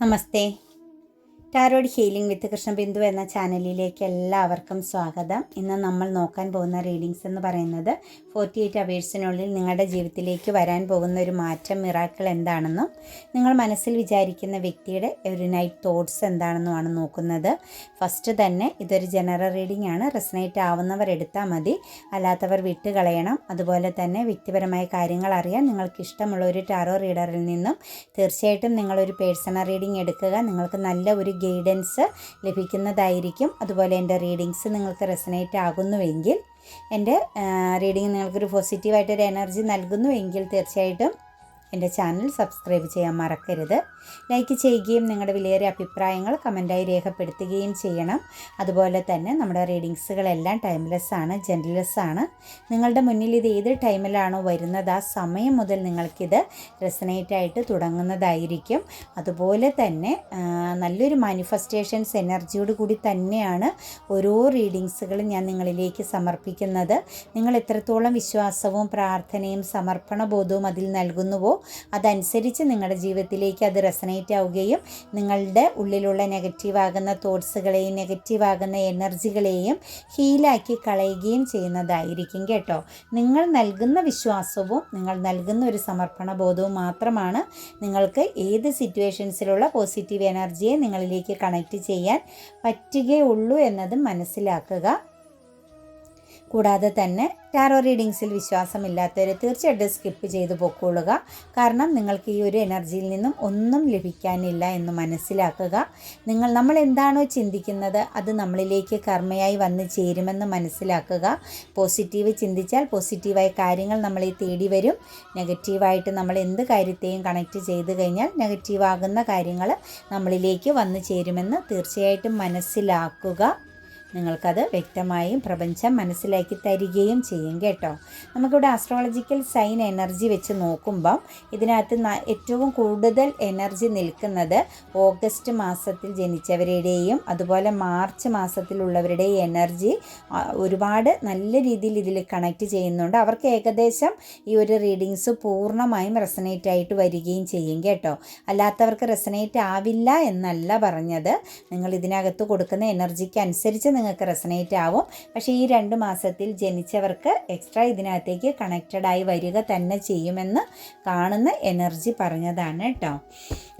నమస్తే tarot healing വിത്ത് കൃഷ്ണബിന്ദു എന്ന ചാനലിലേക്ക് എല്ലാവർക്കും സ്വാഗതം. ഇന്ന് നമ്മൾ നോക്കാൻ പോകുന്ന റീഡിങ്സ് എന്ന് പറയുന്നത് ഫോർട്ടി എയ്റ്റ് അവേഴ്സിനുള്ളിൽ നിങ്ങളുടെ ജീവിതത്തിലേക്ക് വരാൻ പോകുന്ന ഒരു മാറ്റം മിറാക്കൾ എന്താണെന്നും നിങ്ങൾ മനസ്സിൽ വിചാരിക്കുന്ന വ്യക്തിയുടെ ഒരു നൈറ്റ് തോട്ട്സ് എന്താണെന്നുമാണ് നോക്കുന്നത്. ഫസ്റ്റ് തന്നെ ഇതൊരു ജനറൽ റീഡിംഗ് ആണ്. റെസനേറ്റ് ആവുന്നവർ എടുത്താൽ മതി. അല്ലാത്തവർ വിട്ടുകളയണം അതുപോലെ തന്നെ വ്യക്തിപരമായ കാര്യങ്ങൾ അറിയാൻ നിങ്ങൾക്ക് ഇഷ്ടമുള്ള ഒരു ടാറോ റീഡറിൽ നിന്നും തീർച്ചയായിട്ടും നിങ്ങളൊരു പേഴ്സണൽ റീഡിംഗ് എടുക്കുക. നിങ്ങൾക്ക് നല്ല ഒരു ഗൈഡൻസ് ലഭിക്കുന്നതായിരിക്കും. അതുപോലെ എന്റെ റീഡിങ്സ് നിങ്ങൾക്ക് റെസനേറ്റ് ആകുന്നുവെങ്കിൽ എന്റെ റീഡിങ് നിങ്ങൾക്കൊരു പോസിറ്റീവായിട്ടൊരു എനർജി നൽകുന്നുവെങ്കിൽ തീർച്ചയായിട്ടും എന്റെ ചാനൽ സബ്സ്ക്രൈബ് ചെയ്യാൻ മറക്കരുത്. ലൈക്ക് ചെയ്യുകയും നിങ്ങളുടെ വിലയേറിയ അഭിപ്രായങ്ങൾ കമന്റായി രേഖപ്പെടുത്തുകയും ചെയ്യണം. അതുപോലെ തന്നെ നമ്മുടെ റീഡിങ്സുകളെല്ലാം ടൈംലെസ് ആണ് ജെന്റ്ലെസ് ആണ് നിങ്ങളുടെ മുന്നിൽ ഇത് ഏത് ടൈമിലാണോ വരുന്നത് ആ സമയം മുതൽ നിങ്ങൾക്കിത് റെസനേറ്റ് ആയിട്ട് തുടങ്ങുന്നതായിരിക്കും. അതുപോലെ തന്നെ നല്ലൊരു മാനിഫെസ്റ്റേഷൻസ് എനർജിയോട് കൂടി തന്നെയാണ് ഓരോ റീഡിങ്സുകളും ഞാൻ നിങ്ങളിലേക്ക് സമർപ്പിക്കുന്നത്. നിങ്ങൾ എത്രത്തോളം വിശ്വാസവും പ്രാർത്ഥനയും സമർപ്പണ ബോധവും അതിൽ നൽകുന്നുവോ അതനുസരിച്ച് നിങ്ങളുടെ ജീവിതത്തിലേക്ക് അത് റെസനേറ്റ് ആവുകയും നിങ്ങളുടെ ഉള്ളിലുള്ള നെഗറ്റീവ് ആകുന്ന തോട്ട്സുകളെയും നെഗറ്റീവ് ആകുന്ന എനർജികളെയും ഹീലാക്കി കളയുകയും ചെയ്യുന്നതായിരിക്കും കേട്ടോ. നിങ്ങൾ നൽകുന്ന വിശ്വാസവും നിങ്ങൾ നൽകുന്ന ഒരു സമർപ്പണ ബോധവും മാത്രമാണ് നിങ്ങൾക്ക് ഏത് സിറ്റുവേഷൻസിലുള്ള പോസിറ്റീവ് എനർജിയെ നിങ്ങളിലേക്ക് കണക്റ്റ് ചെയ്യാൻ പറ്റുകയുള്ളൂ എന്നതും മനസ്സിലാക്കുക. കൂടാതെ തന്നെ ടാരോ റീഡിങ്സിൽ വിശ്വാസമില്ലാത്തവർ തീർച്ചയായിട്ടും സ്കിപ്പ് ചെയ്ത് പൊക്കോളുക. കാരണം നിങ്ങൾക്ക് ഈ ഒരു എനർജിയിൽ നിന്നും ഒന്നും ലഭിക്കാനില്ല എന്ന് മനസ്സിലാക്കുക. നിങ്ങൾ നമ്മൾ എന്താണോ ചിന്തിക്കുന്നത് അത് നമ്മളിലേക്ക് കർമ്മയായി വന്ന് ചേരുമെന്ന് മനസ്സിലാക്കുക. പോസിറ്റീവ് ചിന്തിച്ചാൽ പോസിറ്റീവായ കാര്യങ്ങൾ നമ്മളെ തേടി വരും. നെഗറ്റീവായിട്ട് നമ്മൾ എന്ത് കാര്യത്തെയും കണക്റ്റ് ചെയ്ത് കഴിഞ്ഞാൽ നെഗറ്റീവാകുന്ന കാര്യങ്ങൾ നമ്മളിലേക്ക് വന്ന് ചേരുമെന്ന് തീർച്ചയായിട്ടും മനസ്സിലാക്കുക. നിങ്ങൾക്കത് വ്യക്തമായും പ്രപഞ്ചം മനസ്സിലാക്കി തരികയും ചെയ്യും കേട്ടോ. നമുക്കിവിടെ ആസ്ട്രോളജിക്കൽ സൈൻ എനർജി വെച്ച് നോക്കുമ്പം ഇതിനകത്ത് ഏറ്റവും കൂടുതൽ എനർജി നിൽക്കുന്നത് ഓഗസ്റ്റ് മാസത്തിൽ ജനിച്ചവരുടെയും അതുപോലെ മാർച്ച് മാസത്തിലുള്ളവരുടെയും എനർജി ഒരുപാട് നല്ല രീതിയിൽ ഇതിൽ കണക്ട് ചെയ്യുന്നുണ്ട്. അവർക്ക് ഏകദേശം ഈ ഒരു റീഡിങ്സ് പൂർണമായും റെസനേറ്റ് ആയിട്ട് വരികയും ചെയ്യും കേട്ടോ. അല്ലാത്തവർക്ക് റെസനേറ്റ് ആവില്ല എന്നല്ല പറഞ്ഞത്. നിങ്ങൾ ഇതിനകത്ത് കൊടുക്കുന്ന എനർജിക്ക് അനുസരിച്ച് നിങ്ങൾക്ക് റെസനേറ്റ് ആവും. പക്ഷേ ഈ രണ്ട് മാസത്തിൽ ജനിച്ചവർക്ക് എക്സ്ട്രാ ഇതിനകത്തേക്ക് കണക്റ്റഡ് ആയി വരിക തന്നെ ചെയ്യുമെന്ന് കാണുന്ന എനർജി പറഞ്ഞതാണ് കേട്ടോ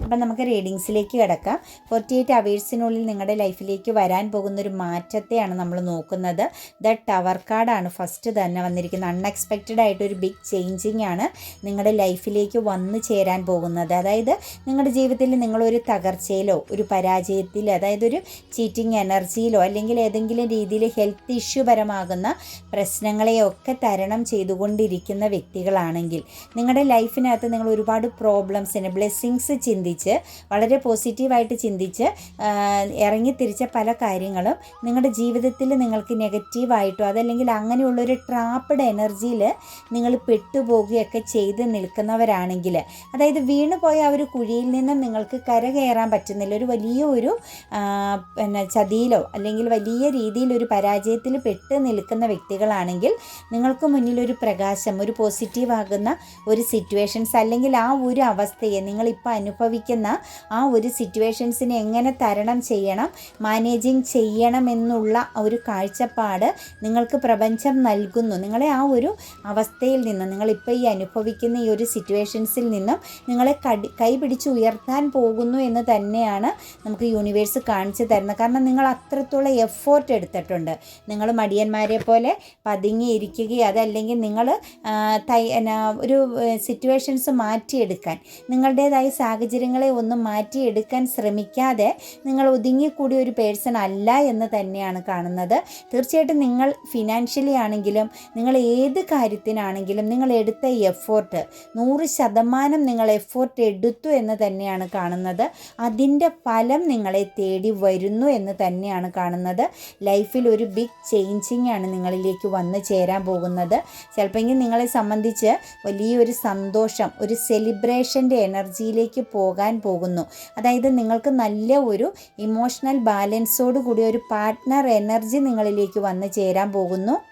അപ്പം നമുക്ക് റീഡിങ്സിലേക്ക് കിടക്കാം. ഫോർട്ടി എയ്റ്റ് അവേഴ്സിനുള്ളിൽ നിങ്ങളുടെ ലൈഫിലേക്ക് വരാൻ പോകുന്ന ഒരു മാറ്റത്തെയാണ് നമ്മൾ നോക്കുന്നത്. ദ ടവർ കാർഡാണ് ഫസ്റ്റ് തന്നെ വന്നിരിക്കുന്നത്. അൺഎക്സ്പെക്റ്റഡ് ആയിട്ടൊരു ബിഗ് ചേഞ്ചിങ് ആണ് നിങ്ങളുടെ ലൈഫിലേക്ക് വന്നു ചേരാൻ പോകുന്നത്. അതായത് നിങ്ങളുടെ ജീവിതത്തിൽ നിങ്ങളൊരു തകർച്ചയിലോ ഒരു പരാജയത്തിലോ അതായത് ഒരു ചീറ്റിംഗ് എനർജിയിലോ അല്ലെങ്കിൽ ഏതെങ്കിലും രീതിയിൽ ഹെൽത്ത് ഇഷ്യൂ പരമാകുന്ന പ്രശ്നങ്ങളെയൊക്കെ തരണം ചെയ്തുകൊണ്ടിരിക്കുന്ന വ്യക്തികളാണെങ്കിൽ നിങ്ങളുടെ ലൈഫിനകത്ത് നിങ്ങൾ ഒരുപാട് പ്രോബ്ലംസിന് ബ്ലെസ്സിങ്സ് ചിന്തിച്ച് വളരെ പോസിറ്റീവായിട്ട് ചിന്തിച്ച് ഇറങ്ങി ഇറങ്ങിത്തിരിച്ച പല കാര്യങ്ങളും നിങ്ങളുടെ ജീവിതത്തിൽ നിങ്ങൾക്ക് നെഗറ്റീവായിട്ടോ അതല്ലെങ്കിൽ അങ്ങനെയുള്ളൊരു ട്രാപ്പഡ് എനർജിയിൽ നിങ്ങൾ പെട്ടുപോകുകയൊക്കെ ചെയ്ത് നിൽക്കുന്നവരാണെങ്കിൽ അതായത് വീണ് പോയ ആ ഒരു കുഴിയിൽ നിന്നും നിങ്ങൾക്ക് കരകയറാൻ പറ്റുന്നില്ല. ഒരു വലിയ ഒരു പിന്നെ ചതിയിലോ അല്ലെങ്കിൽ വലിയ രീതിയിൽ ഒരു പരാജയത്തിൽ പെട്ട് നിൽക്കുന്ന വ്യക്തികളാണെങ്കിൽ നിങ്ങൾക്ക് മുന്നിൽ ഒരു പ്രകാശം ഒരു പോസിറ്റീവ് ആകുന്ന ഒരു സിറ്റുവേഷൻസ് അല്ലെങ്കിൽ ആ ഒരു അവസ്ഥയെ നിങ്ങളിപ്പോൾ അനുഭവിക്കുന്ന ആ ഒരു സിറ്റുവേഷൻസിനെ എങ്ങനെ തരണം ചെയ്യണം മാനേജിങ് ചെയ്യണമെന്നുള്ള ഒരു കാഴ്ചപ്പാട് നിങ്ങൾക്ക് പ്രപഞ്ചം നൽകുന്നു. നിങ്ങളെ ആ ഒരു അവസ്ഥയിൽ നിന്ന് നിങ്ങളിപ്പോൾ ഈ അനുഭവിക്കുന്ന ഈ ഒരു സിറ്റുവേഷൻസിൽ നിന്നും നിങ്ങളെ കടി കൈ പിടിച്ച് ഉയർത്താൻ പോകുന്നു എന്ന് തന്നെയാണ് നമുക്ക് യൂണിവേഴ്സ് കാണിച്ചു തരുന്നത്. കാരണം നിങ്ങൾ അത്രത്തോളം എഫോർട്ട് എടുത്തിട്ടുണ്ട്. നിങ്ങൾ മടിയന്മാരെ പോലെ പതുങ്ങിയിരിക്കുകയോ അതല്ലെങ്കിൽ നിങ്ങൾ തൈ ഒരു സിറ്റുവേഷൻസ് മാറ്റിയെടുക്കാൻ നിങ്ങളുടേതായ സാഹചര്യങ്ങളെ ഒന്നും മാറ്റിയെടുക്കാൻ ശ്രമിക്കാതെ നിങ്ങൾ ഒതുങ്ങിക്കൂടിയ ഒരു പേഴ്സൺ അല്ല എന്ന് തന്നെയാണ് കാണുന്നത്. തീർച്ചയായിട്ടും നിങ്ങൾ ഫിനാൻഷ്യലി ആണെങ്കിലും നിങ്ങൾ ഏത് കാര്യത്തിനാണെങ്കിലും നിങ്ങൾ എടുത്ത എഫോർട്ട് നൂറ് ശതമാനം നിങ്ങൾ എഫോർട്ട് എടുത്തു എന്ന് തന്നെയാണ് കാണുന്നത്. അതിന്റെ ഫലം നിങ്ങളെ തേടി വരുന്നു എന്ന് തന്നെയാണ് കാണുന്നത്. ലൈഫിൽ ഒരു ബിഗ് ചേഞ്ചിങ് ആണ് നിങ്ങളിലേക്ക് വന്ന് ചേരാൻ പോകുന്നത്. ചിലപ്പോൾ നിങ്ങളെ സംബന്ധിച്ച് വലിയൊരു സന്തോഷം ഒരു സെലിബ്രേഷന്റെ എനർജിയിലേക്ക് പോകാൻ പോകുന്നു. അതായത് നിങ്ങൾക്ക് നല്ല ഒരു ഇമോഷണൽ ബാലൻസോട് കൂടി ഒരു പാർട്ട്ണർ എനർജി നിങ്ങളിലേക്ക് വന്ന് ചേരാൻ പോകുന്നു.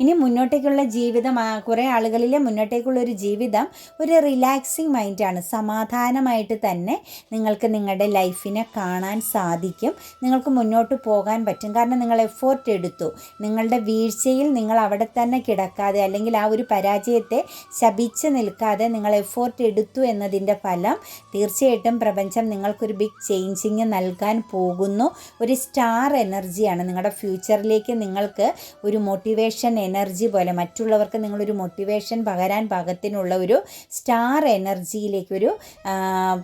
ഇനി മുന്നോട്ടേക്കുള്ള ജീവിതം കുറേ ആളുകളിലെ മുന്നോട്ടേക്കുള്ള ഒരു ജീവിതം ഒരു റിലാക്സിങ് മൈൻഡാണ് സമാധാനമായിട്ട് തന്നെ നിങ്ങൾക്ക് നിങ്ങളുടെ ലൈഫിനെ കാണാൻ സാധിക്കും. നിങ്ങൾക്ക് മുന്നോട്ട് പോകാൻ പറ്റും. കാരണം നിങ്ങൾ എഫോർട്ട് എടുത്തു. നിങ്ങളുടെ വീഴ്ചയിൽ നിങ്ങൾ അവിടെ തന്നെ കിടക്കാതെ അല്ലെങ്കിൽ ആ ഒരു പരാജയത്തെ ശപിച്ച് നിൽക്കാതെ നിങ്ങൾ എഫോർട്ട് എടുത്തു എന്നതിന്റെ ഫലം തീർച്ചയായിട്ടും പ്രപഞ്ചം നിങ്ങൾക്കൊരു ബിഗ് ചേഞ്ചിങ് നൽകാൻ പോകുന്നു. ഒരു സ്റ്റാർ എനർജിയാണ് നിങ്ങളുടെ ഫ്യൂച്ചറിലേക്ക് നിങ്ങൾക്ക് ഒരു മോട്ടിവേഷൻ എനർജി പോലെ മറ്റുള്ളവർക്ക് നിങ്ങളൊരു മോട്ടിവേഷൻ പകരാൻ പാകത്തിനുള്ള ഒരു സ്റ്റാർ എനർജിയിലേക്ക് ഒരു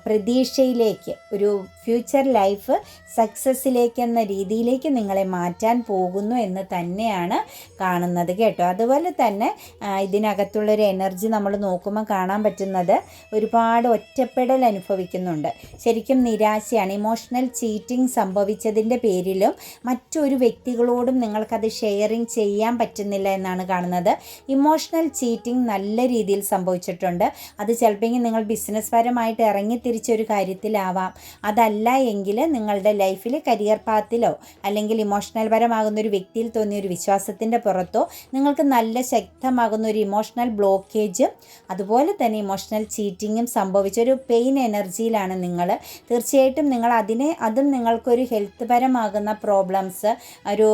പ്രതീക്ഷയിലേക്ക് ഒരു ഫ്യൂച്ചർ ലൈഫ് സക്സസ്സിലേക്ക് എന്ന രീതിയിലേക്ക് നിങ്ങളെ മാറ്റാൻ പോകുന്നു എന്ന് തന്നെയാണ് കാണുന്നത് കേട്ടോ. അതുപോലെ തന്നെ ഇതിനകത്തുള്ളൊരു എനർജി നമ്മൾ നോക്കുമ്പോൾ കാണാൻ പറ്റുന്നത് ഒരുപാട് ഒറ്റപ്പെടൽ അനുഭവിക്കുന്നുണ്ട്. ശരിക്കും നിരാശയാണ്. ഇമോഷണൽ ചീറ്റിംഗ് സംഭവിച്ചതിന്റെ പേരിലും മറ്റൊരു വ്യക്തികളോടും നിങ്ങൾക്കത് ഷെയറിങ് ചെയ്യാൻ പറ്റുന്നില്ല. എന്നാണ് കാണുന്നത്. ഇമോഷണൽ ചീറ്റിംഗ് നല്ല രീതിയിൽ സംഭവിച്ചിട്ടുണ്ട്. അത് ചിലപ്പോൾ നിങ്ങൾ ബിസിനസ് പരമായിട്ട് ഇറങ്ങി തിരിച്ചൊരു കാര്യത്തിലാവാം. അതല്ല എങ്കിൽ നിങ്ങളുടെ ലൈഫിൽ കരിയർ പാത്തിലോ അല്ലെങ്കിൽ ഇമോഷണൽ പരമാകുന്ന ഒരു വ്യക്തിയിൽ തോന്നിയ ഒരു വിശ്വാസത്തിന്റെ പുറത്തോ നിങ്ങൾക്ക് നല്ല ശക്തമാകുന്ന ഒരു ഇമോഷണൽ ബ്ലോക്കേജും അതുപോലെ തന്നെ ഇമോഷണൽ ചീറ്റിങ്ങും സംഭവിച്ച ഒരു പെയിൻ എനർജിയിലാണ് നിങ്ങൾ. തീർച്ചയായിട്ടും നിങ്ങൾ അതിനെ അതും നിങ്ങൾക്കൊരു ഹെൽത്ത് പരമാകുന്ന പ്രോബ്ലംസ് ഒരു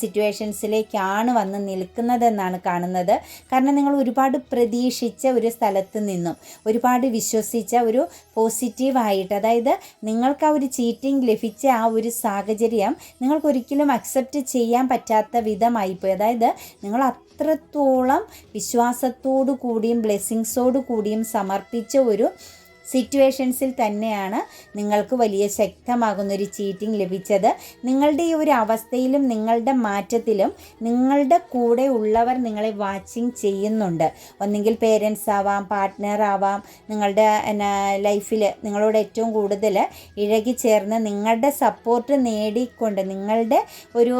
സിറ്റുവേഷൻസിലേക്കാണ് വന്ന് നിൽക്കുന്നതെന്നാണ് കാണുന്നത്. കാരണം നിങ്ങൾ ഒരുപാട് പ്രതീക്ഷിച്ച ഒരു സ്ഥലത്ത് നിന്നും ഒരുപാട് വിശ്വസിച്ച ഒരു പോസിറ്റീവായിട്ട് അതായത് നിങ്ങൾക്ക് ആ ഒരു ചീറ്റിംഗ് ലഭിച്ച ആ ഒരു സാഹചര്യം നിങ്ങൾക്കൊരിക്കലും അക്സെപ്റ്റ് ചെയ്യാൻ പറ്റാത്ത വിധമായിപ്പോയി. അതായത് നിങ്ങൾ അത്രത്തോളം വിശ്വാസത്തോടു കൂടിയും ബ്ലെസ്സിങ്സോടു കൂടിയും സമർപ്പിച്ച ഒരു സിറ്റുവേഷൻസിൽ തന്നെയാണ് നിങ്ങൾക്ക് വലിയ ശക്തമാകുന്ന ഒരു ചീറ്റിംഗ് ലഭിച്ചത്. നിങ്ങളുടെ ഈ ഒരു അവസ്ഥയിലും നിങ്ങളുടെ മാറ്റത്തിലും നിങ്ങളുടെ കൂടെ ഉള്ളവർ നിങ്ങളെ വാച്ചിങ് ചെയ്യുന്നുണ്ട്. ഒന്നെങ്കിൽ പേരൻസ് ആവാം പാർട്ട്ണർ ആവാം നിങ്ങളുടെ എന്നാ ലൈഫിൽ നിങ്ങളോട് ഏറ്റവും കൂടുതൽ ഇഴകി ചേർന്ന് നിങ്ങളുടെ സപ്പോർട്ട് നേടിക്കൊണ്ട് നിങ്ങളുടെ ഒരു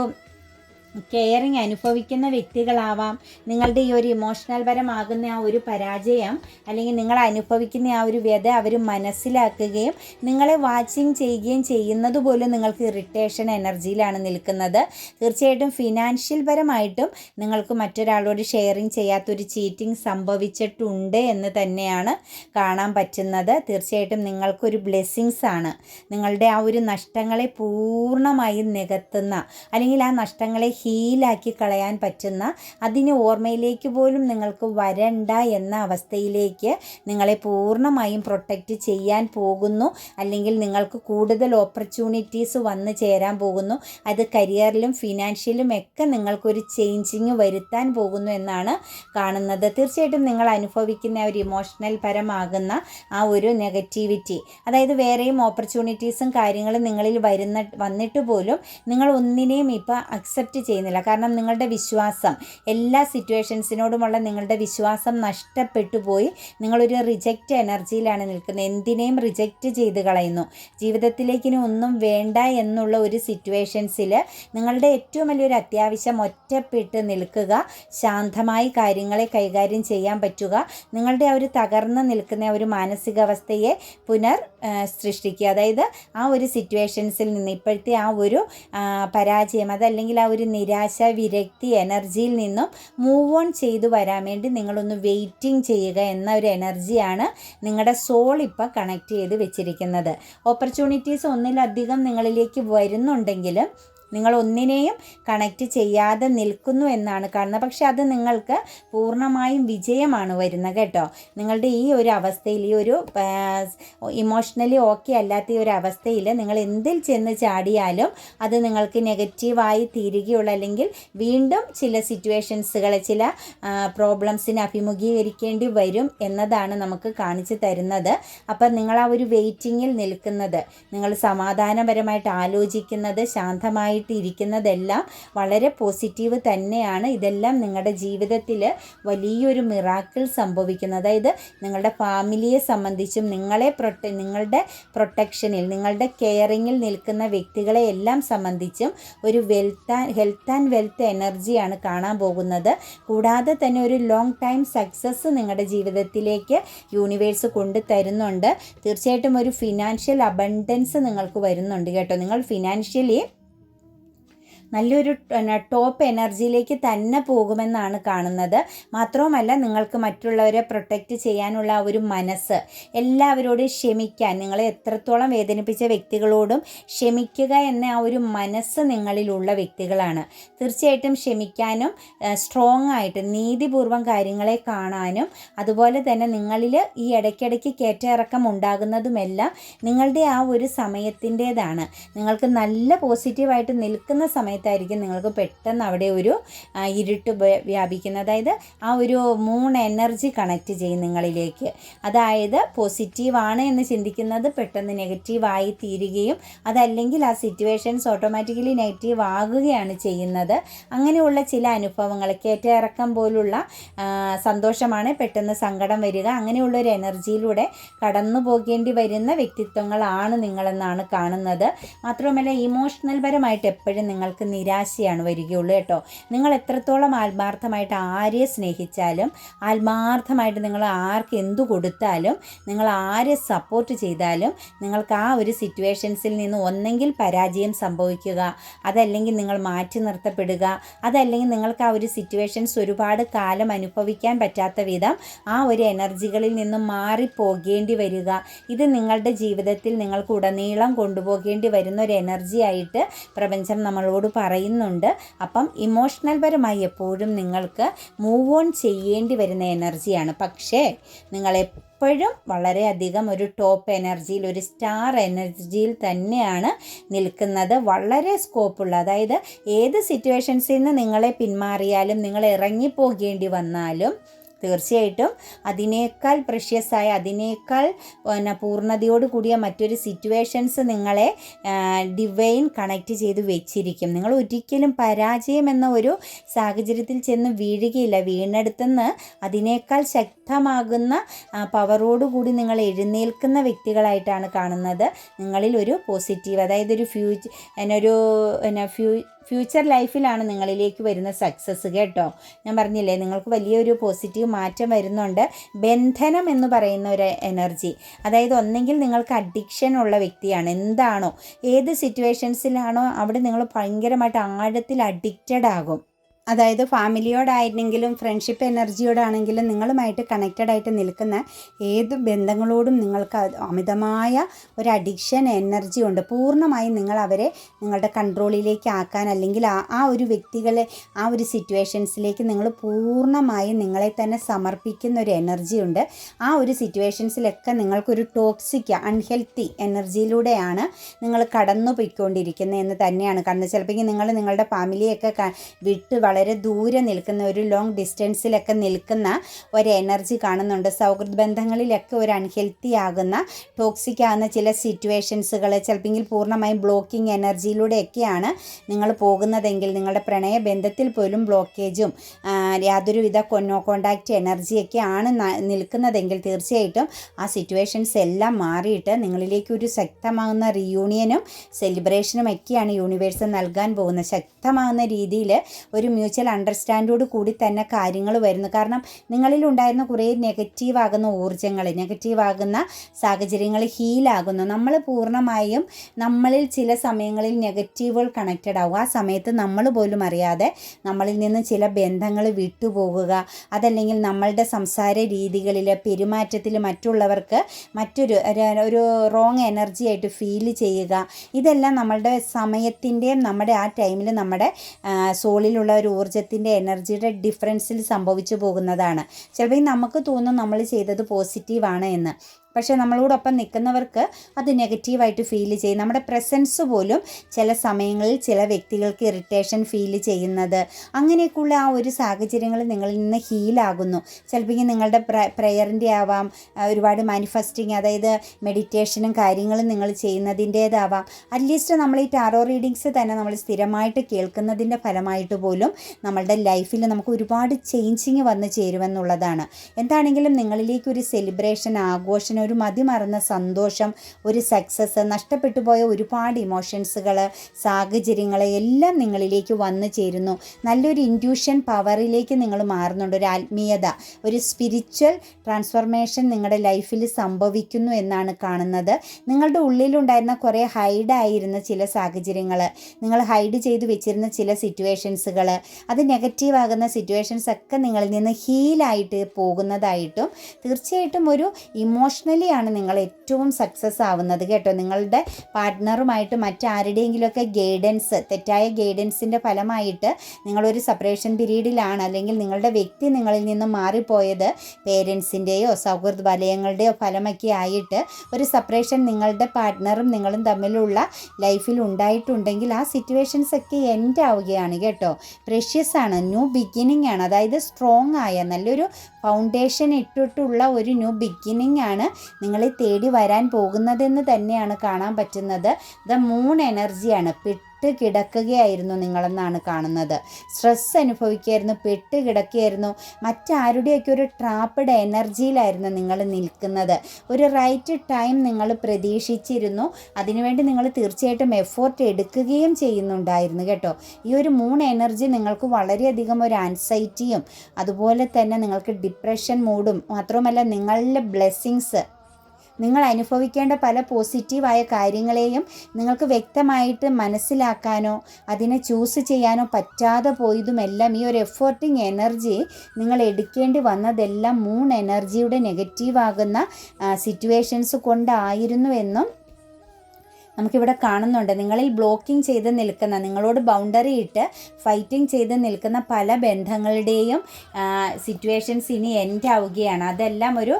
കെയറിങ് അനുഭവിക്കുന്ന വ്യക്തികളാവാം. നിങ്ങളുടെ ഈ ഒരു ഇമോഷണൽ പരമാകുന്ന ആ ഒരു പരാജയം അല്ലെങ്കിൽ നിങ്ങൾ അനുഭവിക്കുന്ന ആ ഒരു വ്യത അവർ മനസ്സിലാക്കുകയും നിങ്ങളെ വാച്ചിങ് ചെയ്യുകയും ചെയ്യുന്നത് പോലും നിങ്ങൾക്ക് ഇറിറ്റേഷൻ എനർജിയിലാണ് നിൽക്കുന്നത്. തീർച്ചയായിട്ടും ഫിനാൻഷ്യൽ പരമായിട്ടും നിങ്ങൾക്ക് മറ്റൊരാളോട് ഷെയറിങ് ചെയ്യാത്തൊരു ചീറ്റിംഗ് സംഭവിച്ചിട്ടുണ്ട് എന്ന് തന്നെയാണ് കാണാൻ പറ്റുന്നത്. തീർച്ചയായിട്ടും നിങ്ങൾക്കൊരു ബ്ലെസ്സിങ്സ് ആണ്. നിങ്ങളുടെ ആ ഒരു നഷ്ടങ്ങളെ പൂർണമായും നികത്തുന്ന അല്ലെങ്കിൽ ആ നഷ്ടങ്ങളെ ഹീലാക്കി കളയാൻ പറ്റുന്ന അതിന് ഓർമ്മയിലേക്ക് പോലും നിങ്ങൾക്ക് വരണ്ട എന്ന അവസ്ഥയിലേക്ക് നിങ്ങളെ പൂർണമായും പ്രൊട്ടക്റ്റ് ചെയ്യാൻ പോകുന്നു. അല്ലെങ്കിൽ നിങ്ങൾക്ക് കൂടുതൽ ഓപ്പർച്യൂണിറ്റീസ് വന്നു ചേരാൻ പോകുന്നു. അത് കരിയറിലും ഫിനാൻഷ്യലും ഒക്കെ നിങ്ങൾക്കൊരു ചേഞ്ചിങ് വരുത്താൻ പോകുന്നു എന്നാണ് കാണുന്നത്. തീർച്ചയായിട്ടും നിങ്ങൾ അനുഭവിക്കുന്ന ഒരു ഇമോഷണൽ പരമാകുന്ന ആ ഒരു നെഗറ്റിവിറ്റി അതായത് വേറെയും ഓപ്പർച്യൂണിറ്റീസും കാര്യങ്ങളും നിങ്ങളിൽ വരുന്ന വന്നിട്ട് പോലും നിങ്ങൾ ഒന്നിനെയും ഇപ്പോൾ അക്സെപ്റ്റ് ചെയ്യുന്നില്ല. കാരണം നിങ്ങളുടെ വിശ്വാസം എല്ലാ സിറ്റുവേഷൻസിനോടുമുള്ള നിങ്ങളുടെ വിശ്വാസം നഷ്ടപ്പെട്ടു പോയി. നിങ്ങളൊരു റിജക്റ്റ് എനർജിയിലാണ് നിൽക്കുന്നത്. എന്തിനേയും റിജക്റ്റ് ചെയ്ത് കളയുന്നു. ജീവിതത്തിലേക്ക് ഇനി ഒന്നും വേണ്ട എന്നുള്ള ഒരു സിറ്റുവേഷൻസിൽ നിങ്ങളുടെ ഏറ്റവും വലിയൊരു അത്യാവശ്യം ഒറ്റപ്പെട്ട് നിൽക്കുക. ശാന്തമായി കാര്യങ്ങളെ കൈകാര്യം ചെയ്യാൻ പറ്റുക. നിങ്ങളുടെ ആ ഒരു തകർന്ന് നിൽക്കുന്ന ഒരു മാനസികാവസ്ഥയെ പുനർ സൃഷ്ടിക്കുക. അതായത് ആ ഒരു സിറ്റുവേഷൻസിൽ നിന്ന് ഇപ്പോഴത്തെ ആ ഒരു പരാജയം അതല്ലെങ്കിൽ ആ ഒരു നിരാശ വിരക്തി എനർജിയിൽ നിന്നും മൂവ് ഓൺ ചെയ്തു വരാൻ വേണ്ടി നിങ്ങളൊന്ന് വെയിറ്റിംഗ് ചെയ്യുക എന്ന ഒരു എനർജിയാണ് നിങ്ങളുടെ സോൾ ഇപ്പോൾ കണക്ട് ചെയ്ത് വെച്ചിരിക്കുന്നത്. ഓപ്പർച്യൂണിറ്റീസ് ഒന്നിലധികം നിങ്ങളിലേക്ക് വരുന്നുണ്ടെങ്കിലും നിങ്ങൾ ഒന്നിനെയും കണക്റ്റ് ചെയ്യാതെ നിൽക്കുന്നു എന്നാണ് കാണുന്നത്. പക്ഷെ അത് നിങ്ങൾക്ക് പൂർണമായും വിജയമാണ് വരുന്നത് കേട്ടോ. നിങ്ങളുടെ ഈ ഒരു അവസ്ഥയിൽ ഈ ഒരു ഇമോഷണലി ഓക്കെ അല്ലാത്ത ഈ ഒരു അവസ്ഥയിൽ നിങ്ങൾ എന്തിൽ ചെന്ന് ചാടിയാലും അത് നിങ്ങൾക്ക് നെഗറ്റീവായി തീരുകയുള്ളൂ. അല്ലെങ്കിൽ വീണ്ടും ചില സിറ്റുവേഷൻസുകൾ ചില പ്രോബ്ലംസിനെ അഭിമുഖീകരിക്കേണ്ടി വരും എന്നതാണ് നമുക്ക് കാണിച്ചു തരുന്നത്. അപ്പം നിങ്ങൾ ആ ഒരു വെയിറ്റിങ്ങിൽ നിൽക്കുന്നത് നിങ്ങൾ സമാധാനപരമായിട്ട് ആലോചിക്കുന്നത് ഇരിക്കുന്നതെല്ലാം വളരെ പോസിറ്റീവ് തന്നെയാണ്. ഇതെല്ലാം നിങ്ങളുടെ ജീവിതത്തിൽ വലിയൊരു മിറാക്കിൾ സംഭവിക്കുന്നത്. അതായത് നിങ്ങളുടെ ഫാമിലിയെ സംബന്ധിച്ചും നിങ്ങളെ പ്രൊട്ട നിങ്ങളുടെ പ്രൊട്ടക്ഷനിൽ നിങ്ങളുടെ കെയറിങ്ങിൽ നിൽക്കുന്ന വ്യക്തികളെ എല്ലാം സംബന്ധിച്ചും ഒരു വെൽത്ത് ഹെൽത്ത് ആൻഡ് വെൽത്ത് എനർജിയാണ് കാണാൻ പോകുന്നത്. കൂടാതെ തന്നെ ഒരു ലോങ് ടൈം സക്സസ് നിങ്ങളുടെ ജീവിതത്തിലേക്ക് യൂണിവേഴ്സ് കൊണ്ട് തരുന്നുണ്ട്. തീർച്ചയായിട്ടും ഒരു ഫിനാൻഷ്യൽ അബണ്ടൻസ് നിങ്ങൾക്ക് വരുന്നുണ്ട് കേട്ടോ. നിങ്ങൾ ഫിനാൻഷ്യലി നല്ലൊരു ടോപ്പ് എനർജിയിലേക്ക് തന്നെ പോകുമെന്നാണ് കാണുന്നത്. മാത്രവുമല്ല നിങ്ങൾക്ക് മറ്റുള്ളവരെ പ്രൊട്ടക്റ്റ് ചെയ്യാനുള്ള ഒരു മനസ്സ് എല്ലാവരോടും ക്ഷമിക്കാൻ നിങ്ങളെ എത്രത്തോളം വേദനിപ്പിച്ച വ്യക്തികളോടും ക്ഷമിക്കുക എന്ന ആ ഒരു മനസ്സ് നിങ്ങളിലുള്ള വ്യക്തികളാണ്. തീർച്ചയായിട്ടും ക്ഷമിക്കാനും സ്ട്രോങ് ആയിട്ട് നീതിപൂർവം കാര്യങ്ങളെ കാണാനും അതുപോലെ തന്നെ നിങ്ങളിൽ ഈ ഇടയ്ക്കിടയ്ക്ക് കയറ്റയിറക്കം ഉണ്ടാകുന്നതുമെല്ലാം നിങ്ങളുടെ ആ ഒരു സമയത്തിന്റേതാണ്. നിങ്ങൾക്ക് നല്ല പോസിറ്റീവായിട്ട് നിൽക്കുന്ന സമയത്തായിരിക്കും നിങ്ങൾക്ക് പെട്ടെന്ന് അവിടെ ഒരു ഇരുട്ട് വ്യാപിക്കുന്നത്. അതായത് ആ ഒരു മൂൺ എനർജി കണക്റ്റ് ചെയ്യും നിങ്ങളിലേക്ക്. അതായത് പോസിറ്റീവാണ് എന്ന് ചിന്തിക്കുന്നത് പെട്ടെന്ന് നെഗറ്റീവായി തീരുകയും അതല്ലെങ്കിൽ ആ സിറ്റുവേഷൻസ് ഓട്ടോമാറ്റിക്കലി നെഗറ്റീവ് ആകുകയാണ് ചെയ്യുന്നത്. അങ്ങനെയുള്ള ചില അനുഭവങ്ങൾ കയറ്റയിറക്കം പോലുള്ള സന്തോഷമാണ് പെട്ടെന്ന് സങ്കടം വരിക. അങ്ങനെയുള്ള ഒരു എനർജിയിലൂടെ കടന്നു പോകേണ്ടി വരുന്ന വ്യക്തിത്വങ്ങളാണ് നിങ്ങളെന്നാണ് കാണുന്നത്. മാത്രമല്ല ഇമോഷണൽ പരമായിട്ട് എപ്പോഴും നിങ്ങൾക്ക് നിരാശയാണ് വരികയുള്ളൂ കേട്ടോ. നിങ്ങൾ എത്രത്തോളം ആത്മാർത്ഥമായിട്ട് ആരെ സ്നേഹിച്ചാലും ആത്മാർത്ഥമായിട്ട് നിങ്ങൾ ആർക്ക് എന്തു കൊടുത്താലും നിങ്ങൾ ആരെ സപ്പോർട്ട് ചെയ്താലും നിങ്ങൾക്ക് ആ ഒരു സിറ്റുവേഷൻസിൽ നിന്ന് ഒന്നെങ്കിൽ പരാജയം സംഭവിക്കുക അതല്ലെങ്കിൽ നിങ്ങൾ മാറ്റി നിർത്തപ്പെടുക അതല്ലെങ്കിൽ നിങ്ങൾക്ക് ആ ഒരു സിറ്റുവേഷൻസ് ഒരുപാട് കാലം അനുഭവിക്കാൻ പറ്റാത്ത വിധം ആ ഒരു എനർജികളിൽ നിന്നും മാറിപ്പോകേണ്ടി വരിക. ഇത് നിങ്ങളുടെ ജീവിതത്തിൽ നിങ്ങൾക്ക് ഉടനീളം കൊണ്ടുപോകേണ്ടി വരുന്ന ഒരു എനർജി ആയിട്ട് പ്രപഞ്ചം നമ്മളോട് പറയുന്നുണ്ട്. അപ്പം ഇമോഷണൽ പരമായി എപ്പോഴും നിങ്ങൾക്ക് മൂവ് ഓൺ ചെയ്യേണ്ടി വരുന്ന എനർജിയാണ് പക്ഷേ നിങ്ങൾ എപ്പോഴും വളരെയധികം ഒരു ടോപ്പ് എനർജിയിൽ ഒരു സ്റ്റാർ എനർജിയിൽ തന്നെയാണ് നിൽക്കുന്നത്. വളരെ സ്കോപ്പുള്ള അതായത് ഏത് സിറ്റുവേഷൻസിൽ നിന്ന് നിങ്ങളെ പിന്മാറിയാലും നിങ്ങൾ ഇറങ്ങിപ്പോകേണ്ടി വന്നാലും തീർച്ചയായിട്ടും അതിനേക്കാൾ പ്രഷ്യസായ അതിനേക്കാൾ പിന്നെ പൂർണതയോട് കൂടിയ മറ്റൊരു സിറ്റുവേഷൻസ് നിങ്ങളെ ഡിവൈൻ കണക്റ്റ് ചെയ്ത് വെച്ചിരിക്കും. നിങ്ങൾ ഒരിക്കലും പരാജയം എന്ന ഒരു സാഹചര്യത്തിൽ ചെന്ന് വീഴുകയില്ല. വീണെടുത്തുനിന്ന് അതിനേക്കാൾ ശക്തമാകുന്ന പവറോടുകൂടി നിങ്ങൾ എഴുന്നേൽക്കുന്ന വ്യക്തികളായിട്ടാണ് കാണുന്നത്. നിങ്ങളിൽ ഒരു പോസിറ്റീവ് അതായത് ഒരു ഫ്യൂച്ച് എന്നൊരു എന്നാ ഫ്യൂ ഫ്യൂച്ചർ ലൈഫിലാണ് നിങ്ങളിലേക്ക് വരുന്ന സക്സസ് കേട്ടോ. ഞാൻ പറഞ്ഞില്ലേ നിങ്ങൾക്ക് വലിയൊരു പോസിറ്റീവ് മാറ്റം വരുന്നുണ്ട്. ബന്ധനം എന്ന് പറയുന്ന ഒരു എനർജി അതായത് ഒന്നെങ്കിൽ നിങ്ങൾക്ക് അഡിക്ഷൻ ഉള്ള വ്യക്തിയാണ്. എന്താണോ ഏത് സിറ്റുവേഷൻസിലാണോ അവിടെ നിങ്ങൾ ഭയങ്കരമായിട്ട് ആഴത്തിൽ അഡിക്റ്റഡ് ആകും. അതായത് ഫാമിലിയോടായിരുന്നെങ്കിലും ഫ്രണ്ട്ഷിപ്പ് എനർജിയോടാണെങ്കിലും നിങ്ങളുമായിട്ട് കണക്റ്റഡ് ആയിട്ട് നിൽക്കുന്ന ഏത് ബന്ധങ്ങളോടും നിങ്ങൾക്ക് അമിതമായ ഒരു അഡിക്ഷൻ എനർജി ഉണ്ട്. പൂർണമായും നിങ്ങൾ അവരെ നിങ്ങളുടെ കൺട്രോളിലേക്ക് ആക്കാൻ അല്ലെങ്കിൽ ആ ഒരു വ്യക്തികളെ ആ ഒരു സിറ്റുവേഷൻസിലേക്ക് നിങ്ങൾ പൂർണമായും നിങ്ങളെ തന്നെ സമർപ്പിക്കുന്ന ഒരു എനർജി ഉണ്ട്. ആ ഒരു സിറ്റുവേഷൻസിലൊക്കെ നിങ്ങൾക്കൊരു ടോക്സിക് അൺഹെൽത്തി എനർജിയിലൂടെയാണ് നിങ്ങൾ കടന്നു പോയിക്കൊണ്ടിരിക്കുന്നത് എന്ന് തന്നെയാണ്. കാരണം ചിലപ്പോൾ നിങ്ങൾ നിങ്ങളുടെ ഫാമിലിയൊക്കെ വിട്ട് വളരെ ദൂരെ നിൽക്കുന്ന ഒരു ലോങ് ഡിസ്റ്റൻസിലൊക്കെ നിൽക്കുന്ന ഒരു എനർജി കാണുന്നുണ്ട്. സൗഹൃദ ബന്ധങ്ങളിലൊക്കെ ഒരു അൺഹെൽത്തി ആകുന്ന ടോക്സിക് ആകുന്ന ചില സിറ്റുവേഷൻസുകൾ ചിലപ്പോൾ പൂർണമായും ബ്ലോക്കിംഗ് എനർജിയിലൂടെയൊക്കെയാണ് നിങ്ങൾ പോകുന്നതെങ്കിൽ നിങ്ങളുടെ പ്രണയ ബന്ധത്തിൽ പോലും ബ്ലോക്കേജും യാതൊരുവിധ നോ കോണ്ടാക്റ്റ് എനർജിയൊക്കെ ആണ് നിൽക്കുന്നതെങ്കിൽ തീർച്ചയായിട്ടും ആ സിറ്റുവേഷൻസ് എല്ലാം മാറിയിട്ട് നിങ്ങളിലേക്ക് ഒരു ശക്തമാകുന്ന റിയൂണിയനും സെലിബ്രേഷനും ഒക്കെയാണ് യൂണിവേഴ്സ് നൽകാൻ പോകുന്നത്. ശക്തമാകുന്ന രീതിയിൽ ഒരു മ്യൂച്വൽ അണ്ടർസ്റ്റാൻഡോട് കൂടി തന്നെ കാര്യങ്ങൾ വരുന്നു. കാരണം നിങ്ങളിൽ ഉണ്ടായിരുന്ന കുറേ നെഗറ്റീവ് ആകുന്ന ഊർജങ്ങൾ നെഗറ്റീവ് ആകുന്ന സാഹചര്യങ്ങൾ ഹീലാകുന്നു നമ്മൾ പൂർണമായും നമ്മളിൽ ചില സമയങ്ങളിൽ നെഗറ്റീവുകൾ കണക്റ്റഡ് ആവും. ആ സമയത്ത് നമ്മൾ പോലും അറിയാതെ നമ്മളിൽ നിന്ന് ചില ബന്ധങ്ങൾ വിട്ടുപോകുക അതല്ലെങ്കിൽ നമ്മളുടെ സംസാര രീതികളിൽ പെരുമാറ്റത്തിൽ മറ്റുള്ളവർക്ക് മറ്റൊരു ഒരു- റോങ് എനർജി ആയിട്ട് ഫീൽ ചെയ്യുക. ഇതെല്ലാം നമ്മളുടെ സമയത്തിന്റെയും നമ്മുടെ ആ ടൈമിൽ നമ്മുടെ സോളിലുള്ള ഒരു ഊർജത്തിന്റെ എനർജിയുടെ ഡിഫറൻസിൽ സംഭവിച്ചു പോകുന്നതാണ്. ചിലപ്പോൾ നമുക്ക് തോന്നും നമ്മൾ ചെയ്തത് പോസിറ്റീവാണ് എന്ന്. പക്ഷേ നമ്മളോടൊപ്പം നിൽക്കുന്നവർക്ക് അത് നെഗറ്റീവായിട്ട് ഫീൽ ചെയ്യും. നമ്മുടെ പ്രസൻസ് പോലും ചില സമയങ്ങളിൽ ചില വ്യക്തികൾക്ക് ഇറിറ്റേഷൻ ഫീൽ ചെയ്യുന്നത്. അങ്ങനെയൊക്കെയുള്ള ആ ഒരു സാഹചര്യങ്ങൾ നിങ്ങളിൽ നിന്ന് ഹീലാകുന്നു ചിലപ്പോൾ നിങ്ങളുടെ പ്രെയറിന്റെ ആവാം ഒരുപാട് മാനിഫെസ്റ്റിങ് അതായത് മെഡിറ്റേഷനും കാര്യങ്ങളും നിങ്ങൾ ചെയ്യുന്നതിന്റേതാവാം. അറ്റ്ലീസ്റ്റ് നമ്മൾ ഈ ടാറോ റീഡിങ്സ് തന്നെ നമ്മൾ സ്ഥിരമായിട്ട് കേൾക്കുന്നതിന്റെ ഫലമായിട്ട് പോലും നമ്മളുടെ ലൈഫിൽ നമുക്ക് ഒരുപാട് ചേഞ്ചിങ് വന്നു ചേരുമെന്നുള്ളതാണ്. എന്താണെങ്കിലും നിങ്ങളിലേക്ക് ഒരു സെലിബ്രേഷൻ ആഘോഷം ഒരു മതിമറന്ന സന്തോഷം ഒരു സക്സസ് നഷ്ടപ്പെട്ടു പോയ ഒരുപാട് ഇമോഷൻസുകൾ സാഹചര്യങ്ങൾ എല്ലാം നിങ്ങളിലേക്ക് വന്നു ചേരുന്നു. നല്ലൊരു ഇന്റ്യൂഷൻ പവറിലേക്ക് നിങ്ങൾ മാറുന്നുണ്ട്. ഒരു ആത്മീയത ഒരു സ്പിരിച്വൽ ട്രാൻസ്ഫോർമേഷൻ നിങ്ങളുടെ ലൈഫിൽ സംഭവിക്കുന്നു എന്നാണ് കാണുന്നത്. നിങ്ങളുടെ ഉള്ളിലുണ്ടായിരുന്ന കുറേ ഹൈഡായിരുന്ന ചില സാഹചര്യങ്ങൾ നിങ്ങൾ ഹൈഡ് ചെയ്തു വെച്ചിരുന്ന ചില സിറ്റുവേഷൻസുകൾ അത് നെഗറ്റീവ് ആകുന്ന സിറ്റുവേഷൻസ് ഒക്കെ നിങ്ങളിൽ നിന്ന് ഹീലായിട്ട് പോകുന്നതായിട്ടും തീർച്ചയായിട്ടും ഒരു ഇമോഷണലി ആണ് നിങ്ങൾ ഏറ്റവും സക്സസ് ആവുന്നത് കേട്ടോ. നിങ്ങളുടെ പാർട്ട്ണറുമായിട്ട് മറ്റാരുടെയെങ്കിലുമൊക്കെ ഗൈഡൻസ് തെറ്റായ ഗൈഡൻസിന്റെ ഫലമായിട്ട് നിങ്ങളൊരു സെപ്പറേഷൻ പീരീഡിലാണ് അല്ലെങ്കിൽ നിങ്ങളുടെ വ്യക്തി നിങ്ങളിൽ നിന്ന് മാറിപ്പോയത് പേരൻസിന്റെയോ സൗഹൃദ വലയങ്ങളുടെയോ ഫലമൊക്കെ ആയിട്ട് ഒരു സെപ്പറേഷൻ നിങ്ങളുടെ പാർട്ട്ണറും നിങ്ങളും തമ്മിലുള്ള ലൈഫിൽ ഉണ്ടായിട്ടുണ്ടെങ്കിൽ ആ സിറ്റുവേഷൻസ് ഒക്കെ എൻഡ് ആവുകയാണ് കേട്ടോ. പ്രഷ്യസ് ആണ് ന്യൂ ബിഗിനിങ് ആണ്. അതായത് സ്ട്രോങ് ആയ നല്ലൊരു ഫൗണ്ടേഷൻ ഇട്ടിട്ടുള്ള ഒരു ന്യൂ ബിഗിനിങ് ആണ് നിങ്ങളെ തേടി വരാൻ പോകുന്നതെന്ന് തന്നെയാണ് കാണാൻ പറ്റുന്നത്. ദ മൂൺ എനർജിയാണ് പെട്ട് കിടക്കുകയായിരുന്നു നിങ്ങളെന്നാണ് കാണുന്നത്. സ്ട്രെസ് അനുഭവിക്കുകയായിരുന്നു പെട്ട് കിടക്കുകയായിരുന്നു. മറ്റാരുടെയൊക്കെ ഒരു ട്രാപ്പഡ് എനർജിയിലായിരുന്നു നിങ്ങൾ നിൽക്കുന്നത്. ഒരു റൈറ്റ് ടൈം നിങ്ങൾ പ്രതീക്ഷിച്ചിരുന്നു. അതിനുവേണ്ടി നിങ്ങൾ തീർച്ചയായിട്ടും എഫോർട്ട് എടുക്കുകയും ചെയ്യുന്നുണ്ടായിരുന്നു കേട്ടോ. ഈ ഒരു മൂന്ന് എനർജി നിങ്ങൾക്ക് വളരെയധികം ഒരു ആൻസൈറ്റിയും അതുപോലെ തന്നെ നിങ്ങൾക്ക് ഡിപ്രഷൻ മൂഡും മാത്രവുമല്ല നിങ്ങളുടെ ബ്ലെസ്സിങ്സ് നിങ്ങൾ അനുഭവിക്കേണ്ട പല പോസിറ്റീവായ കാര്യങ്ങളെയും നിങ്ങൾക്ക് വ്യക്തമായിട്ട് മനസ്സിലാക്കാനോ അതിനെ ചൂസ് ചെയ്യാനോ പറ്റാതെ പോയതുമെല്ലാം ഈ ഒരു എഫേർട്ടിങ് എനർജി നിങ്ങൾ എടുക്കേണ്ടി വന്നതെല്ലാം മൂൺ എനർജിയുടെ നെഗറ്റീവാകുന്ന സിറ്റുവേഷൻസ് കൊണ്ടായിരുന്നു എന്നും നമുക്കിവിടെ കാണുന്നുണ്ട്. നിങ്ങളിൽ ബ്ലോക്കിംഗ് ചെയ്ത് നിൽക്കുന്ന നിങ്ങളോട് ബൗണ്ടറി ഇട്ട് ഫൈറ്റിംഗ് ചെയ്ത് നിൽക്കുന്ന പല ബന്ധങ്ങളുടെയും സിറ്റുവേഷൻസ് ഇനി എൻഡ് ആവുകയാണ്. അതെല്ലാം ഒരു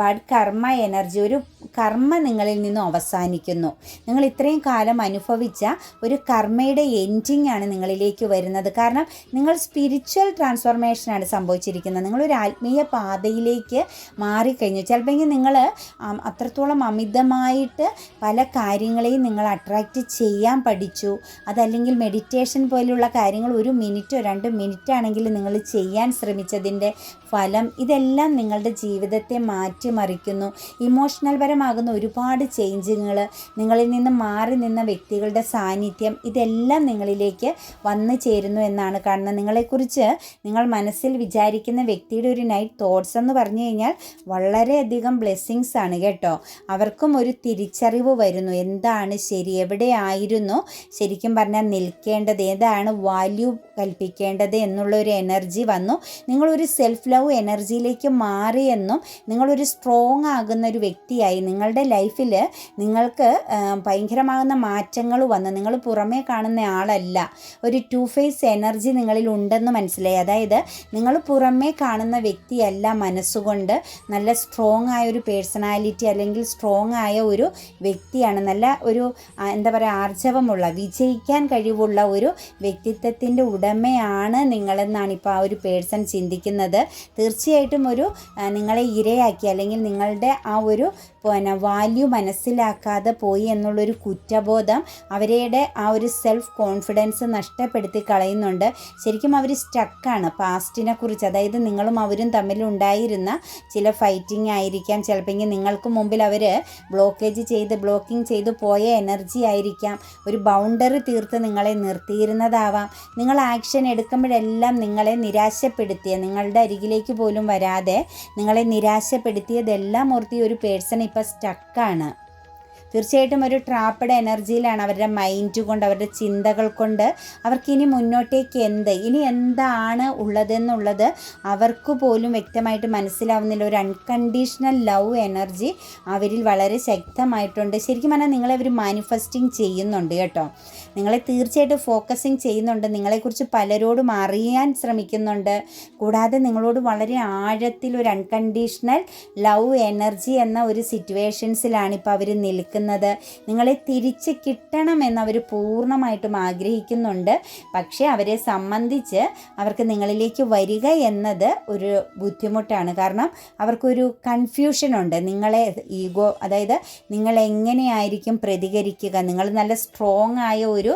ബഡ് കർമ്മ എനർജി ഒരു കർമ്മ നിങ്ങളിൽ നിന്നും അവസാനിക്കുന്നു. നിങ്ങൾ ഇത്രയും കാലം അനുഭവിച്ച ഒരു കർമ്മയുടെ എൻഡിങ് ആണ് നിങ്ങളിലേക്ക് വരുന്നത്. കാരണം നിങ്ങൾ സ്പിരിച്വൽ ട്രാൻസ്ഫോർമേഷനാണ് സംഭവിച്ചിരിക്കുന്നത്. നിങ്ങളൊരു ആത്മീയ പാതയിലേക്ക് മാറിക്കഴിഞ്ഞു. ചിലപ്പോൾ നിങ്ങൾ അത്രത്തോളം അമിതമായിട്ട് പല കാര്യങ്ങളെയും നിങ്ങൾ അട്രാക്റ്റ് ചെയ്യാൻ പഠിച്ചു. അതല്ലെങ്കിൽ മെഡിറ്റേഷൻ പോലുള്ള കാര്യങ്ങൾ ഒരു മിനിറ്റോ രണ്ട് മിനിറ്റ് ആണെങ്കിൽ നിങ്ങൾ ചെയ്യാൻ ശ്രമിച്ചതിന്റെ ഫലം ഇതെല്ലാം നിങ്ങളുടെ ജീവിതത്തെ മാറ്റിമറിക്കുന്നു. ഇമോഷണൽ പരമാകുന്ന ഒരുപാട് ചേഞ്ചുകൾ നിങ്ങളിൽ നിന്ന് മാറി നിന്ന വ്യക്തികളുടെ സാന്നിധ്യം ഇതെല്ലാം നിങ്ങളിലേക്ക് വന്നു ചേരുന്നു എന്നാണ് കാണുന്നത്. നിങ്ങളെക്കുറിച്ച് നിങ്ങൾ മനസ്സിൽ വിചാരിക്കുന്ന വ്യക്തിയുടെ ഒരു നൈറ്റ് തോട്ട്സ് എന്ന് പറഞ്ഞു കഴിഞ്ഞാൽ വളരെയധികം ബ്ലെസ്സിങ്സ് ആണ് കേട്ടോ. അവർക്കും ഒരു തിരിച്ചറിവ് വരുന്നു. എന്താണ് ശരി? എവിടെയായിരുന്നു ശരിക്കും പറഞ്ഞാൽ നിൽക്കേണ്ടത് ഏതാണ് വാല്യൂ കൽപ്പിക്കേണ്ടത് എന്നുള്ള ഒരു എനർജി വന്നു. നിങ്ങളൊരു സെൽഫ് ലവ് എനർജിയിലേക്ക് മാറിയെന്നും നിങ്ങളൊരു സ്ട്രോങ് ആകുന്ന ഒരു വ്യക്തിയായി നിങ്ങളുടെ ലൈഫിൽ നിങ്ങൾക്ക് ഭയങ്കരമാകുന്ന മാറ്റങ്ങൾ വന്ന് നിങ്ങൾ പുറമേ കാണുന്ന ആളല്ല. ഒരു ടു ഫേസ് എനർജി നിങ്ങളിൽ ഉണ്ടെന്ന് മനസ്സിലായി. അതായത് നിങ്ങൾ പുറമേ കാണുന്ന വ്യക്തിയല്ല മനസ്സുകൊണ്ട് നല്ല സ്ട്രോങ് ആയ ഒരു പേഴ്സണാലിറ്റി അല്ലെങ്കിൽ സ്ട്രോങ് ആയ ഒരു വ്യക്തിയാണ്. നല്ല ഒരു എന്താ പറയുക ആർജവമുള്ള വിജയിക്കാൻ കഴിവുള്ള ഒരു വ്യക്തിത്വത്തിന്റെ ഉടമയാണ് നിങ്ങളെന്നാണ് ഇപ്പോൾ ആ ഒരു പേഴ്സൺ ചിന്തിക്കുന്നത്. തീർച്ചയായിട്ടും ഒരു നിങ്ങളെ ഇരയാക്കി അല്ലെങ്കിൽ നിങ്ങളുടെ ആ ഒരു പിന്നെ വാല്യൂ മനസ്സിലാക്കാതെ പോയി എന്നുള്ളൊരു കുറ്റബോധം അവരുടെ ആ ഒരു സെൽഫ് കോൺഫിഡൻസ് നഷ്ടപ്പെടുത്തി കളയുന്നുണ്ട്. ശരിക്കും അവർ സ്റ്റക്കാണ് പാസ്റ്റിനെ കുറിച്ച്. അതായത് നിങ്ങളും അവരും തമ്മിൽ ഉണ്ടായിരുന്ന ചില ഫൈറ്റിംഗ് ആയിരിക്കാം. ചിലപ്പോൾ നിങ്ങൾക്ക് മുമ്പിൽ അവർ ബ്ലോക്കേജ് ചെയ്ത് ബ്ലോക്കിംഗ് ചെയ്ത് പോയ എനർജി ആയിരിക്കാം. ഒരു ബൗണ്ടറി തീർത്ത് നിങ്ങളെ നിർത്തിയിരുന്നതാവാം. നിങ്ങൾ ആക്ഷൻ എടുക്കുമ്പോഴെല്ലാം നിങ്ങളെ നിരാശപ്പെടുത്തിയ നിങ്ങളുടെ അരികിലേക്ക് പോലും വരാതെ നിങ്ങളെ നിരാശപ്പെടുത്തിയതെല്ലാം ഓർത്തി ഒരു പേഴ്സൺ ഇപ്പോൾ സ്റ്റക്കാണ് തീർച്ചയായിട്ടും ഒരു ട്രാപ്പഡ് എനർജിയിലാണ് അവരുടെ മൈൻഡ് കൊണ്ട് അവരുടെ ചിന്തകൾ കൊണ്ട് അവർക്കിനി മുന്നോട്ടേക്ക് എന്ത് ഇനി എന്താണ് ഉള്ളതെന്നുള്ളത് അവർക്ക് പോലും വ്യക്തമായിട്ട് മനസ്സിലാവുന്നില്ല. ഒരു അൺകണ്ടീഷണൽ ലവ് എനർജി അവരിൽ വളരെ ശക്തമായിട്ടുണ്ട്. ശരിക്കും പറഞ്ഞാൽ നിങ്ങളെ അവർ മാനിഫെസ്റ്റിംഗ് ചെയ്യുന്നുണ്ട് കേട്ടോ. നിങ്ങളെ തീർച്ചയായിട്ടും ഫോക്കസിങ് ചെയ്യുന്നുണ്ട്. നിങ്ങളെക്കുറിച്ച് പലരോടും അറിയാൻ ശ്രമിക്കുന്നുണ്ട്. കൂടാതെ നിങ്ങളോട് വളരെ ആഴത്തിൽ ഒരു അൺകണ്ടീഷണൽ ലവ് എനർജി എന്ന ഒരു സിറ്റുവേഷൻസിലാണ് ഇപ്പോൾ അവർ നിൽക്കുന്നത്. നിങ്ങളെ തിരിച്ച് കിട്ടണമെന്ന് അവർ പൂർണമായിട്ടും ആഗ്രഹിക്കുന്നുണ്ട്. പക്ഷേ അവരെ സംബന്ധിച്ച് അവർക്ക് നിങ്ങളിലേക്ക് വരിക എന്നത് ഒരു ബുദ്ധിമുട്ടാണ്. കാരണം അവർക്കൊരു കൺഫ്യൂഷനുണ്ട് നിങ്ങളെ ഈഗോ അതായത് നിങ്ങൾ എങ്ങനെയായിരിക്കും പ്രതികരിക്കുക? നിങ്ങൾ നല്ല സ്ട്രോങ് ആയ ഒരു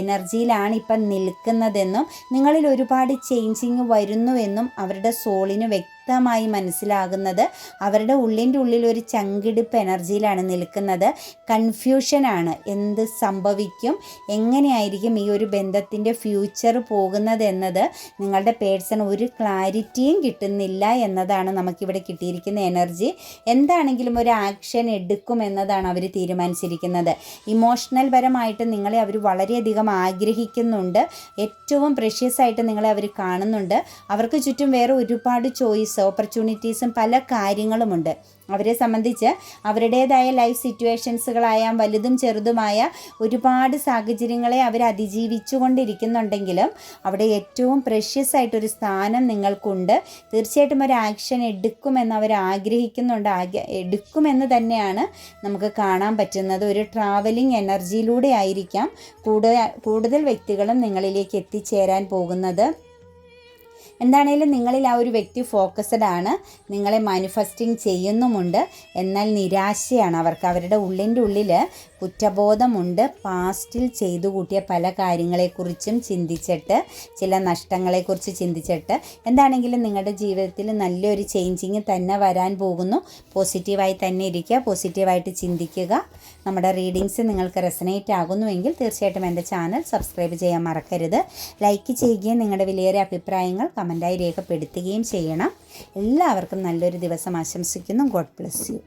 എനർജിയിലാണ് ഇപ്പം നിൽക്കുന്നതെന്നും നിങ്ങളിൽ ഒരുപാട് ചേഞ്ചിങ് വരുന്നുവെന്നും അവരുടെ സോളിന് വ്യക്തി വ്യക്തമായി മനസ്സിലാകുന്നത് അവരുടെ ഉള്ളിന്റെ ഉള്ളിൽ ഒരു ചങ്കിടിപ്പ് എനർജിയിലാണ് നിൽക്കുന്നത്. കൺഫ്യൂഷനാണ് എന്ത് സംഭവിക്കും? എങ്ങനെയായിരിക്കും ഈ ഒരു ബന്ധത്തിന്റെ ഫ്യൂച്ചർ പോകുന്നത് എന്നത്? നിങ്ങളുടെ പേഴ്സൺ ഒരു ക്ലാരിറ്റിയും കിട്ടുന്നില്ല എന്നതാണ് നമുക്കിവിടെ കിട്ടിയിരിക്കുന്ന എനർജി. എന്താണെങ്കിലും ഒരു ആക്ഷൻ എടുക്കും എന്നതാണ് അവർ തീരുമാനിച്ചിരിക്കുന്നത്. ഇമോഷണൽ പരമായിട്ട് നിങ്ങളെ അവർ വളരെയധികം ആഗ്രഹിക്കുന്നുണ്ട്. ഏറ്റവും പ്രഷ്യസ് ആയിട്ട് നിങ്ങളെ അവർ കാണുന്നുണ്ട്. അവർക്ക് ചുറ്റും വേറെ ഒരുപാട് ചോയ്സ് ഓപ്പർച്യൂണിറ്റീസും പല കാര്യങ്ങളുമുണ്ട്. അവരെ സംബന്ധിച്ച് അവരുടേതായ ലൈഫ് സിറ്റുവേഷൻസുകളായ വലുതും ചെറുതുമായ ഒരുപാട് സാഹചര്യങ്ങളെ അവർ അതിജീവിച്ചു കൊണ്ടിരിക്കുന്നുണ്ടെങ്കിലും അവിടെ ഏറ്റവും പ്രഷ്യസ് ആയിട്ടൊരു സ്ഥാനം നിങ്ങൾക്കുണ്ട്. തീർച്ചയായിട്ടും ഒരു ആക്ഷൻ എടുക്കുമെന്ന് അവർ ആഗ്രഹിക്കുന്നുണ്ട്. ആഗ്ര എടുക്കുമെന്ന് തന്നെയാണ് നമുക്ക് കാണാൻ പറ്റുന്നത്. ഒരു ട്രാവലിംഗ് എനർജിയിലൂടെ ആയിരിക്കാം. കൂടുതൽ കൂടുതൽ വ്യക്തികളും നിങ്ങളിലേക്ക് എത്തിച്ചേരാൻ പോകുന്നത്. എന്താണേലും നിങ്ങളിൽ ആ ഒരു വ്യക്തി ഫോക്കസ്ഡ് ആണ് നിങ്ങളെ മാനിഫെസ്റ്റിംഗ് ചെയ്യുന്നുമുണ്ട് എന്നാൽ നിരാശയാണ് അവർക്ക്. അവരുടെ ഉള്ളിന്റെ ഉള്ളിൽ കുറ്റബോധമുണ്ട്. പാസ്റ്റിൽ ചെയ്തു കൂട്ടിയ പല കാര്യങ്ങളെക്കുറിച്ചും ചിന്തിച്ചിട്ട് ചില നഷ്ടങ്ങളെക്കുറിച്ച് ചിന്തിച്ചിട്ട് എന്താണെങ്കിലും നിങ്ങളുടെ ജീവിതത്തിൽ നല്ലൊരു ചേഞ്ചിങ് തന്നെ വരാൻ പോകുന്നു. പോസിറ്റീവായി തന്നെ ഇരിക്കുക. പോസിറ്റീവായിട്ട് ചിന്തിക്കുക. നമ്മുടെ റീഡിങ്സ് നിങ്ങൾക്ക് റെസനേറ്റ് ആകുന്നുവെങ്കിൽ തീർച്ചയായിട്ടും എന്റെ ചാനൽ സബ്സ്ക്രൈബ് ചെയ്യാൻ മറക്കരുത്. ലൈക്ക് ചെയ്യുകയും നിങ്ങളുടെ വിലയേറിയ അഭിപ്രായങ്ങൾ കമന്റായി രേഖപ്പെടുത്തുകയും ചെയ്യണം. എല്ലാവർക്കും നല്ലൊരു ദിവസം ആശംസിക്കുന്നു. God bless you